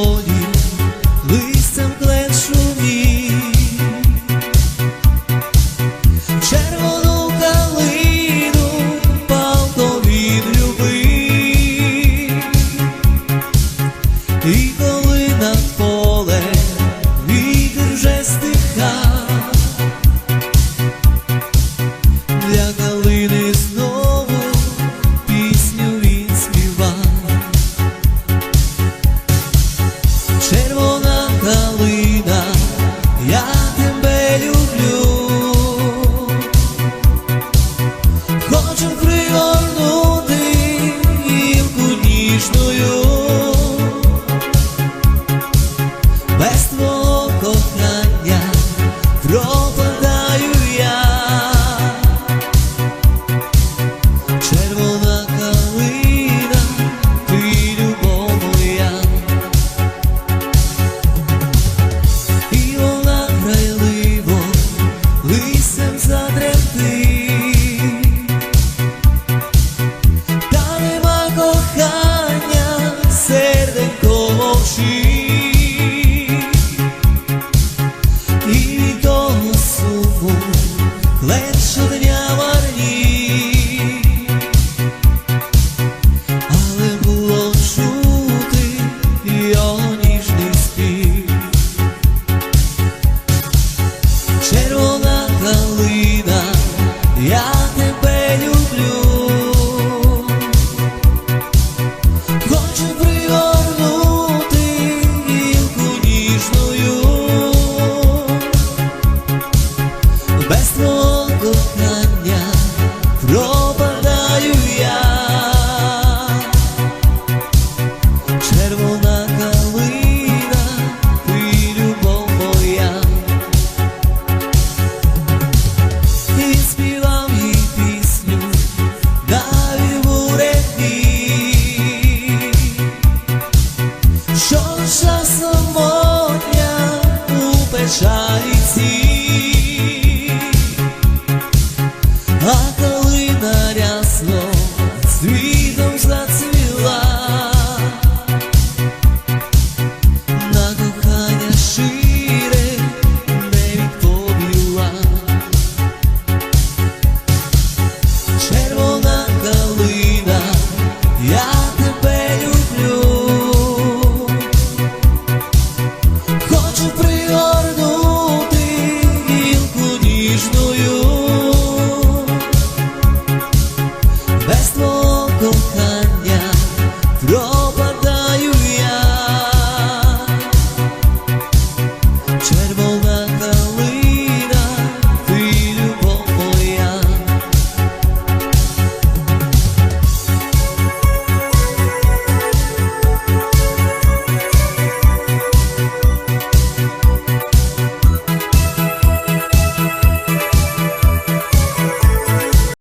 долі, листям клен шумі, червону калину палко відлюби. do you mata Я тебе люблю, хочу пригорнути гілку ніжною. Без твого